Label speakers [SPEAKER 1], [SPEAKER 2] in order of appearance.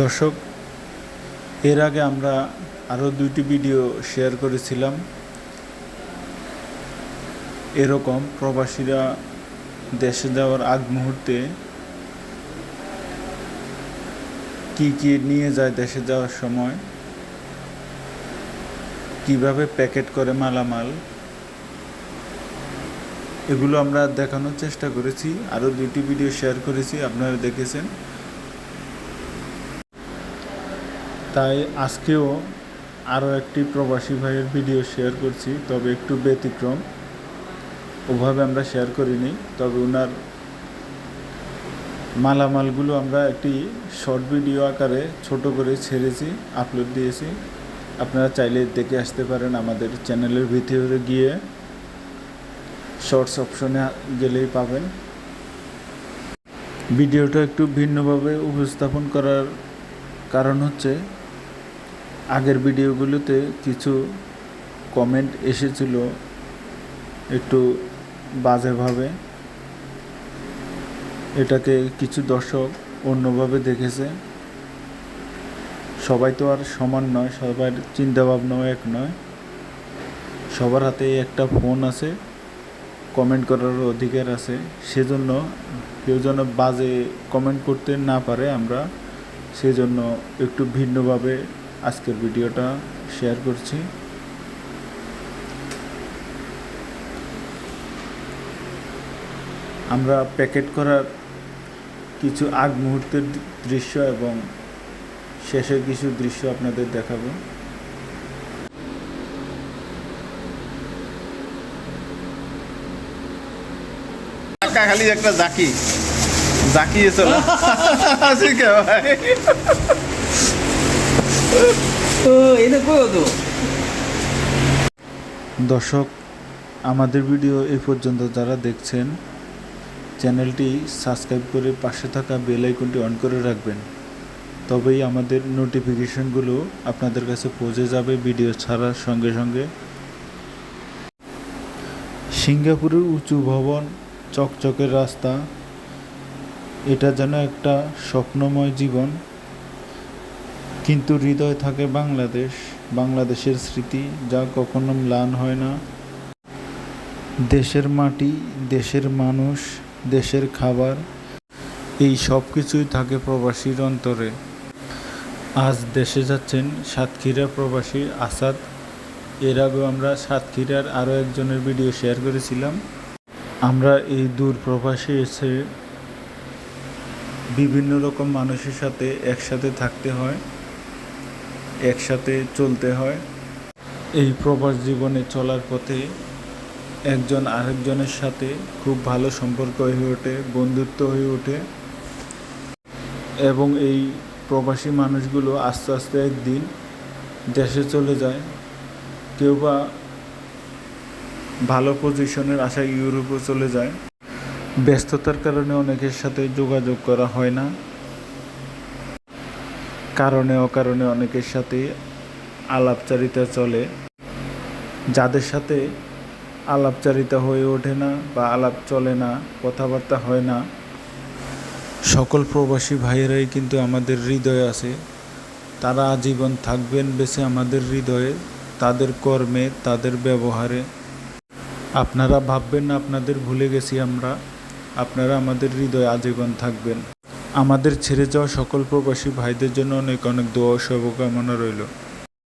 [SPEAKER 1] দর্শক, এর আগে আমরা আরও দুইটি ভিডিও শেয়ার করেছিলাম। এরকম প্রবাসীরা দেশে যাওয়ার আগ মুহূর্তে কি কি নিয়ে যায় দেশে যাওয়ার সময়, কীভাবে প্যাকেট করে মালামাল, এগুলো আমরা দেখানোর চেষ্টা করেছি, আরও দুটি ভিডিও শেয়ার করেছি, আপনারা দেখেছেন। তাই আজকেও আরও একটি প্রবাসী ভাইয়ের ভিডিও শেয়ার করছি, তবে একটু ব্যতিক্রম। ওভাবে আমরা শেয়ার করিনি, তবে ওনার মালামালগুলো আমরা একটি শর্ট ভিডিও আকারে ছোট করে ছেড়েছি, আপলোড দিয়েছি। আপনারা চাইলে দেখে আসতে পারেন আমাদের চ্যানেলের ভিতরে গিয়ে শর্টস অপশনে গেলেই পাবেন। ভিডিওটা একটু ভিন্নভাবে উপস্থাপন করার কারণ হচ্ছে আগের ভিডিওগুলোতে কিছু কমেন্ট এসেছিল একটু বাজেভাবে। এটাকে কিছু দর্শক অন্যভাবে দেখেছে। সবাই তো আর সমান নয়, সবার চিন্তাভাবনাও এক নয়। সবার হাতে একটা ফোন আছে কমেন্ট করার অধিকার আছে। সেজন্য কেউ যেন বাজে কমেন্ট করতে না পারে আমরা, সেজন্য একটু ভিন্নভাবে আজকের ভিডিওটা শেয়ার করছি। আমরা প্যাকেট করার কিছু আগ মুহূর্তের দৃশ্য এবং শেষের কিছু দৃশ্য আপনাদের দেখাবো।
[SPEAKER 2] খালি একটা জাকি। জাকি এসো না। ভাই।
[SPEAKER 1] দর্শক, আমাদের ভিডিও এই পর্যন্ত যারা দেখছেন, চ্যানেলটি সাবস্ক্রাইব করে পাশে থাকা বেল আইকনটি অন করে রাখবেন। তবেই আমাদের নোটিফিকেশনগুলো আপনাদের কাছে পৌঁছে যাবে ভিডিও ছাড়ার সঙ্গে সঙ্গে। সিঙ্গাপুরের উঁচু ভবন চকচকের রাস্তা, এটা যেন একটা স্বপ্নময় জীবন। কিন্তু হৃদয় থাকে বাংলাদেশ, বাংলাদেশের স্মৃতি যা কখনো ম্লান হয় না। দেশের মাটি, দেশের মানুষ, দেশের খাবার, এই সব কিছুই থাকে প্রবাসীর অন্তরে। আজ দেশে যাচ্ছেন সাতক্ষীরা প্রবাসী আসাদ। এর আগেও আমরা সাতক্ষীরার আরও একজনের ভিডিও শেয়ার করেছিলাম। আমরা এই দূর প্রবাসে এসে বিভিন্ন রকম মানুষের সাথে একসাথে থাকতে হয়। একসাথে চলতে হয়। এই প্রবাস জীবনে চলার পথে একজন আরেকজনের সাথে খুব ভালো সম্পর্ক হয়ে ওঠে, বন্ধুত্ব হয়ে ওঠে এবং এই প্রবাসী মানুষগুলো আস্তে আস্তে একদিন দেশে চলে যায়। কেউ বা ভালো পজিশনের আশায় ইউরোপে চলে যায়। ব্যস্ততার কারণে অনেকের সাথে যোগাযোগ করা হয় না। কারণে অকারণে অনেকের সাথে আলাপচারিতা চলে। যাদের সাথে আলাপচারিতা হয়ে ওঠে না বা আলাপ চলে না, কথাবার্তা হয় না, সকল প্রবাসী ভাইয়েরাই কিন্তু আমাদের হৃদয়ে আছে। তারা আজীবন থাকবেন বেছে আমাদের হৃদয়ে, তাদের কর্মে, তাদের ব্যবহারে। আপনারা ভাববেন না, আপনাদের ভুলে গেছি আমরা। আপনারা আমাদের হৃদয়ে আজীবন থাকবেন। আমাদের ছেড়ে যাওয়া সকল প্রবাসী ভাইদের জন্য অনেক অনেক দোয়া ও শুভকামনা রইল।